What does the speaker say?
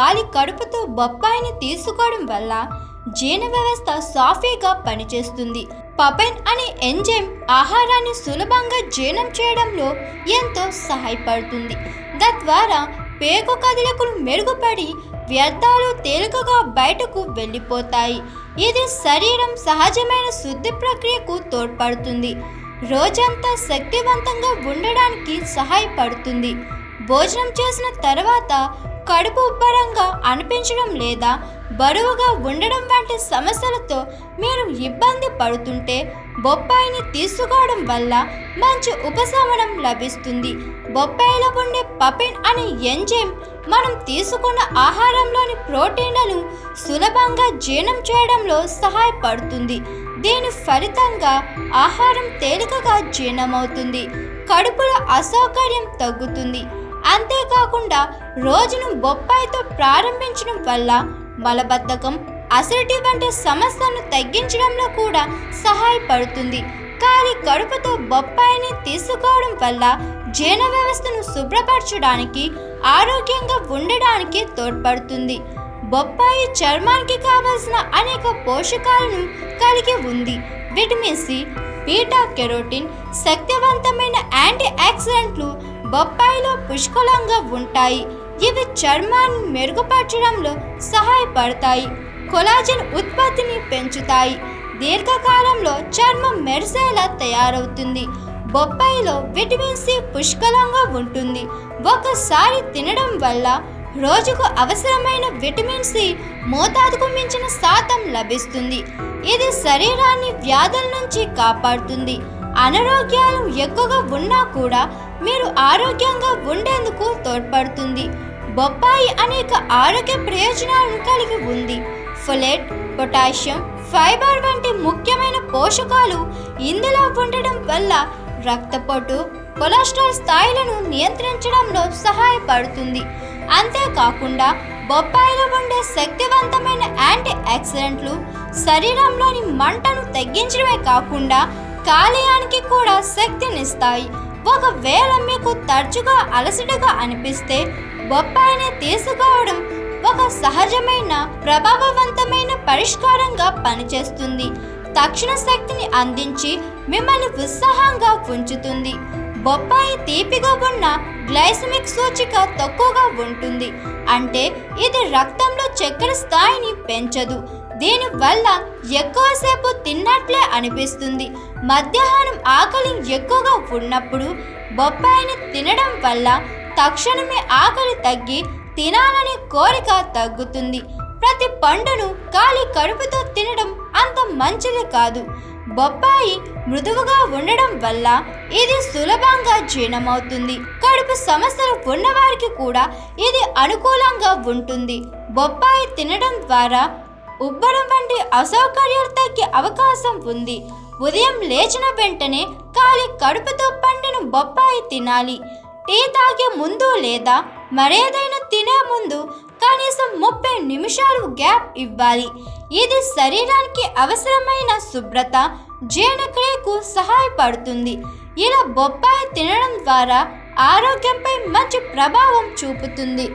ఖాళీ కడుపుతో బొప్పాయిని తీసుకోవడం వల్ల జీర్ణ వ్యవస్థ సాఫీగా పనిచేస్తుంది. పపెన్ అనే ఎంజైమ్ ఆహారాన్ని సులభంగా జీర్ణం చేయడంలో ఎంతో సహాయపడుతుంది. తద్వారా పేగు కదలికలు మెరుగుపడి వ్యర్థాలు తేలికగా బయటకు వెళ్ళిపోతాయి. ఇది శరీరం సహజమైన శుద్ధి ప్రక్రియకు తోడ్పడుతుంది. రోజంతా శక్తివంతంగా ఉండడానికి సహాయపడుతుంది. భోజనం చేసిన తర్వాత కడుపు ఉబ్బరంగా అనిపించడం లేదా బరువుగా ఉండడం వంటి సమస్యలతో మీరు ఇబ్బంది పడుతుంటే బొప్పాయిని తీసుకోవడం వల్ల మంచి ఉపశమనం లభిస్తుంది. బొప్పాయిలో ఉండే పపిన్ అనే ఎంజైమ్ మనం తీసుకున్న ఆహారంలోని ప్రోటీన్లను సులభంగా జీర్ణం చేయడంలో సహాయపడుతుంది. దీని ఫలితంగా ఆహారం తేలికగా జీర్ణమవుతుంది. కడుపులో అసౌకర్యం తగ్గుతుంది. అంతేకాకుండా రోజును బొప్పాయితో ప్రారంభించడం వల్ల మలబద్ధకం అసిడిటీ వంటి సమస్యను తగ్గించడంలో కూడా సహాయపడుతుంది. కానీ కడుపుతో బొప్పాయిని తీసుకోవడం వల్ల జీర్ణ వ్యవస్థను శుభ్రపరచడానికి ఆరోగ్యంగా ఉండడానికి తోడ్పడుతుంది. బొప్పాయి చర్మానికి కావలసిన అనేక పోషకాలను కలిగి ఉంది. విటమిన్ సి బీటా కెరోటిన్ శక్తివంతమైన యాంటీ ఆక్సిడెంట్లు బొప్పాయిలో పుష్కలంగా ఉంటాయి. ఇవి చర్మాన్ని మెరుగుపరచడంలో సహాయపడతాయి. కొలాజన్ ఉత్పత్తిని పెంచుతాయి. దీర్ఘకాలంలో చర్మం మెరిసేలా తయారవుతుంది. బొప్పాయిలో విటమిన్ సి పుష్కలంగా ఉంటుంది. ఒకసారి తినడం వల్ల రోజుకు అవసరమైన విటమిన్ సి మోతాదుకు మించిన శాతం లభిస్తుంది. ఇది శరీరాన్ని వ్యాధుల నుంచి కాపాడుతుంది. అనారోగ్యాలు ఎక్కువగా ఉన్నా కూడా మీరు ఆరోగ్యంగా ఉండేందుకు తోడ్పడుతుంది. బొప్పాయి అనేక ఆరోగ్య ప్రయోజనాలను కలిగి ఉంది. ఫొలెట్ పొటాషియం ఫైబర్ వంటి ముఖ్యమైన పోషకాలు ఇందులో ఉండడం వల్ల రక్తపోటు కొలెస్ట్రాల్ స్థాయిలను నియంత్రించడంలో సహాయపడుతుంది. అంతేకాకుండా బొప్పాయిలో ఉండే శక్తివంతమైన యాంటీ ఆక్సిడెంట్లు శరీరంలోని మంటను తగ్గించడమే కాకుండా కాలేయానికి కూడా శక్తినిస్తాయి. ఒకవేళ మీకు తరచుగా అలసటగా అనిపిస్తే బొప్పాయిని తీసుకోవడం ఒక సహజమైన ప్రభావవంతమైన పరిష్కారంగా పనిచేస్తుంది. తక్షణ శక్తిని అందించి మిమ్మల్ని ఉత్సాహంగా ఉంచుతుంది. బొప్పాయి తీపిగా ఉన్న గ్లైసమిక్ సూచిక తక్కువగా ఉంటుంది. అంటే ఇది రక్తంలో చక్కెర స్థాయిని పెంచదు. దీనివల్ల ఎక్కువసేపు తిన్నట్లే అనిపిస్తుంది. మధ్యాహ్నం ఆకలి ఎక్కువగా ఉన్నప్పుడు బొప్పాయిని తినడం వల్ల తక్షణమే ఆకలి తగ్గి తినాలనే కోరిక తగ్గుతుంది. ప్రతి పండును ఖాళీ కడుపుతో తినడం అంత మంచిది కాదు. బొప్పాయి మృదువుగా ఉండడం వల్ల ఇది సులభంగా జీర్ణమవుతుంది. కడుపు సమస్యలు ఉన్నవారికి కూడా ఇది అనుకూలంగా ఉంటుంది. బొప్పాయి తినడం ద్వారా ఉబ్బరం వంటి అసౌకర్యాలు తగ్గే అవకాశం ఉంది. ఉదయం లేచిన వెంటనే ఖాళీ కడుపుతో పండిన బొప్పాయి తినాలి. టీ తాగే ముందు లేదా మరేదైనా తినే ముందు కనీసం ముప్పై నిమిషాలు గ్యాప్ ఇవ్వాలి. ఇది శరీరానికి అవసరమైన శుభ్రత జీర్ణక్రియకు సహాయపడుతుంది. ఇలా బొప్పాయి తినడం ద్వారా ఆరోగ్యంపై మంచి ప్రభావం చూపుతుంది.